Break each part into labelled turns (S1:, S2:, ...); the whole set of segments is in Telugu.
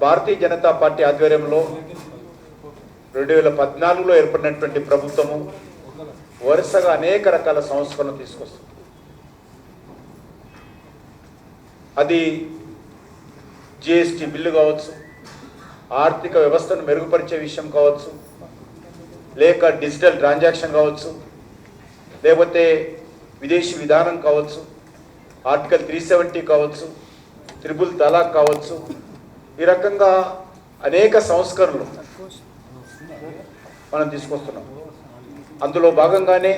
S1: భారతీయ జనతా పార్టీ ఆధ్వర్యంలో రెండు వేల పద్నాలుగులో ఏర్పడినటువంటి ప్రభుత్వము వరుసగా అనేక రకాల సంస్కరణలు తీసుకొస్తుంది. అది జిఎస్టి బిల్లు కావచ్చు ఆర్థిక వ్యవస్థను మెరుగుపరిచే విషయం కావచ్చు లేక డిజిటల్ ట్రాన్సాక్షన్ కావచ్చు లేకపోతే విదేశీ విధానం కావచ్చు ఆర్టికల్ త్రీ సెవెంటీ కావచ్చు త్రిబుల్ తలాక్ కావచ్చు ఈ రకంగా అనేక సంస్కరణలు మనం తీసుకొస్తున్నాం. అందులో భాగంగానే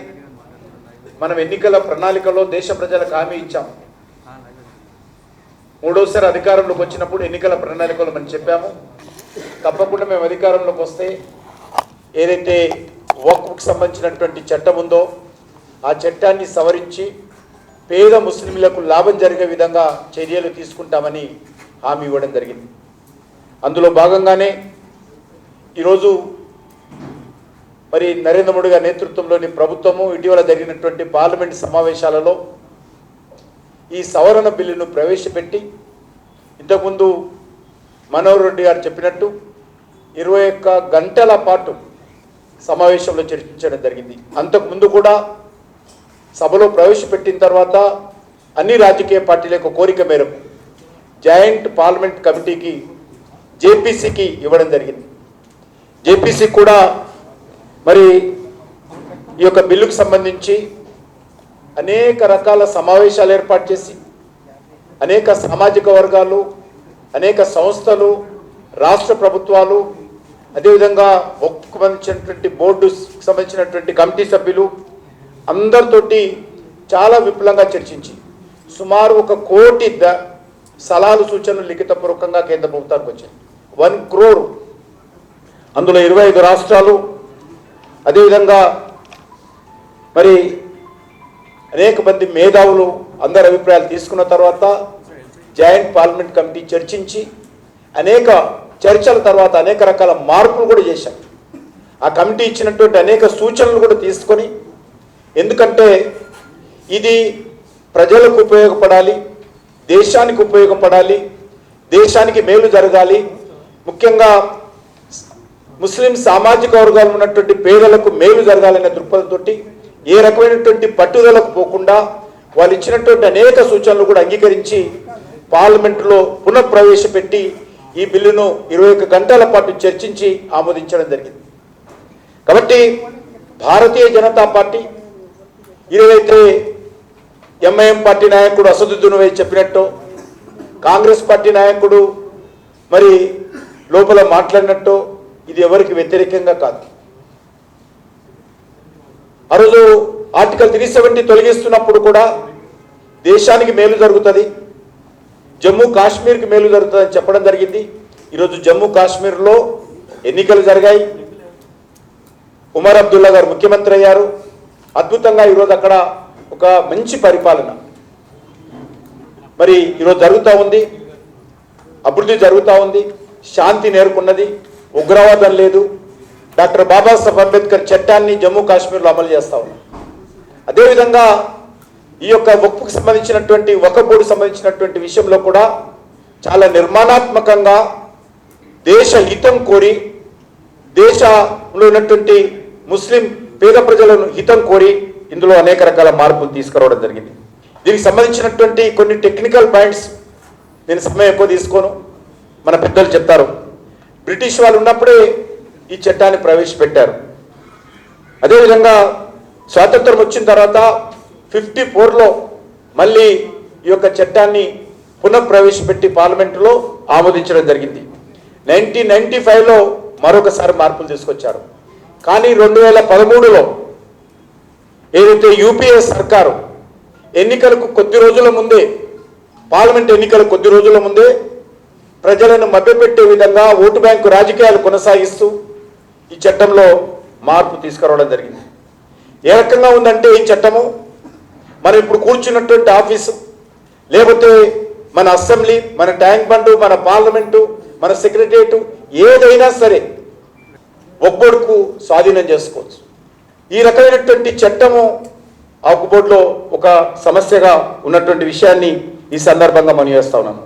S1: మనం ఎన్నికల ప్రణాళికలో దేశ ప్రజలకు హామీ ఇచ్చాం. మూడోసారి అధికారంలోకి వచ్చినప్పుడు ఎన్నికల ప్రణాళికలో మనం చెప్పాము. తప్పకుండా మేము అధికారంలోకి వస్తే ఏదైతే వక్ఫ్కి సంబంధించినటువంటి చట్టం ఉందో ఆ చట్టాన్ని సవరించి పేద ముస్లింలకు లాభం జరిగే విధంగా చర్యలు తీసుకుంటామని హామీ ఇవ్వడం జరిగింది. అందులో భాగంగానే ఈరోజు మరి నరేంద్ర మోడీ గారి నేతృత్వంలోని ప్రభుత్వము ఇటీవల జరిగినటువంటి పార్లమెంట్ సమావేశాలలో ఈ సవరణ బిల్లును ప్రవేశపెట్టి ఇంతకుముందు మనోహర్ రెడ్డి గారు చెప్పినట్టు ఇరవై ఒక్క గంటల పాటు సమావేశంలో చర్చించడం జరిగింది. అంతకుముందు కూడా సభలో ప్రవేశపెట్టిన తర్వాత అన్ని రాజకీయ పార్టీల యొక్క కోరిక మేరకు జాయింట్ పార్లమెంట్ కమిటీకి జేపీసీకి ఇవ్వడం జరిగింది. జేపీసీ కూడా మరి ఈ యొక్క బిల్లుకు సంబంధించి అనేక రకాల సమావేశాలు ఏర్పాటు చేసి అనేక సామాజిక వర్గాలు అనేక సంస్థలు రాష్ట్ర ప్రభుత్వాలు అదేవిధంగా ఒక్కు సంబంధించినటువంటి బోర్డు సంబంధించినటువంటి కమిటీ సభ్యులు అందరితోటి చాలా విపులంగా చర్చించి సుమారు ఒక కోటి ద సలహాలు సూచనలు లిఖితపూర్వకంగా కేంద్ర ప్రభుత్వానికి వచ్చాయి. వన్ క్రోర్. అందులో ఇరవై ఐదు రాష్ట్రాలు. అదేవిధంగా మరి అనేక మంది మేధావులు అందరి అభిప్రాయాలు తీసుకున్న తర్వాత జాయింట్ పార్లమెంట్ కమిటీ చర్చించి అనేక చర్చల తర్వాత అనేక రకాల మార్పులు కూడా చేశారు. ఆ కమిటీ ఇచ్చినటువంటి అనేక సూచనలు కూడా తీసుకొని ఎందుకంటే ఇది ప్రజలకు ఉపయోగపడాలి దేశానికి ఉపయోగపడాలి దేశానికి మేలు జరగాలి ముఖ్యంగా ముస్లిం సామాజిక వర్గాలు ఉన్నటువంటి పేదలకు మేలు జరగాలనే దృక్పథంతో ఏ రకమైనటువంటి పట్టుదలకు పోకుండా వాళ్ళు ఇచ్చినటువంటి అనేక సూచనలు కూడా అంగీకరించి పార్లమెంటులో పునఃప్రవేశపెట్టి ఈ బిల్లును ఇరవై ఒక్క గంటల పాటు చర్చించి ఆమోదించడం జరిగింది. కాబట్టి భారతీయ జనతా పార్టీ ఏదైతే ఎంఐఎం పార్టీ నాయకుడు అసదుద్దీన్ వై చెప్పినట్టు కాంగ్రెస్ పార్టీ నాయకుడు మరి లోపల మాట్లాడినట్టు ఇది ఎవరికి వ్యతిరేకంగా కాదు. ఆ రోజు ఆర్టికల్ త్రీ సెవెంటీ తొలగిస్తున్నప్పుడు కూడా దేశానికి మేలు జరుగుతుంది జమ్మూ కాశ్మీర్కి మేలు జరుగుతుందని చెప్పడం జరిగింది. ఈరోజు జమ్మూ కాశ్మీర్లో ఎన్నికలు జరిగాయి. ఉమర్ అబ్దుల్లా గారు ముఖ్యమంత్రి అయ్యారు. అద్భుతంగా ఈరోజు అక్కడ ఒక మంచి పరిపాలన. మరి ఈరోజు జరుగుతూ ఉంది అభివృద్ధి జరుగుతూ ఉంది. శాంతి నేర్కొన్నది ఉగ్రవాదం లేదు. డాక్టర్ బాబాసాహెబ్ అంబేద్కర్ చట్టాన్ని జమ్మూ కాశ్మీర్లో అమలు చేస్తా ఉన్నాం అదేవిధంగా ఈ యొక్క వక్ఫ్కు సంబంధించినటువంటి వకబోర్డు సంబంధించినటువంటి విషయంలో కూడా చాలా నిర్మాణాత్మకంగా దేశ హితం కోరి దేశంలో ఉన్నటువంటి ముస్లిం పేద ప్రజలను హితం కోరి ఇందులో అనేక రకాల మార్పులు తీసుకురావడం జరిగింది. దీనికి సంబంధించినటువంటి కొన్ని టెక్నికల్ పాయింట్స్ నేను సమయం ఎక్కువ తీసుకోను. మన పెద్దలు చెప్తారు. బ్రిటిష్ వాళ్ళు ఉన్నప్పుడే ఈ చట్టాన్ని ప్రవేశపెట్టారు. అదేవిధంగా స్వాతంత్రం వచ్చిన తర్వాత ఫిఫ్టీ ఫోర్లో మళ్ళీ ఈ యొక్క చట్టాన్ని పునఃప్రవేశపెట్టి పార్లమెంటులో ఆమోదించడం జరిగింది. నైన్టీన్ నైన్టీ ఫైవ్లో మరొకసారి మార్పులు తీసుకొచ్చారు. కానీ రెండు వేల పదమూడులో ఏదైతే యూపీఏ సర్కారు ఎన్నికలకు కొద్ది రోజుల ముందే పార్లమెంట్ ఎన్నికల కొద్ది రోజుల ముందే ప్రజలను మభ్యపెట్టే విధంగా ఓటు బ్యాంకు రాజకీయాలు కొనసాగిస్తూ ఈ చట్టంలో మార్పు తీసుకురావడం జరిగింది. ఏ రకంగా ఉందంటే ఈ చట్టము? మనం ఇప్పుడు కూర్చున్నటువంటి ఆఫీసు లేకపోతే మన అసెంబ్లీ మన ట్యాంక్ బండు మన పార్లమెంటు మన సెక్రటరియట్ ఏదైనా సరే ఒక్కొడుకు స్వాధీనం చేసుకోవచ్చు. ఈ రకమైనటువంటి చట్టము ఆ ఒక్కబోర్డులో ఒక సమస్యగా ఉన్నటువంటి విషయాన్ని ఈ సందర్భంగా మనం చేస్తా ఉన్నాను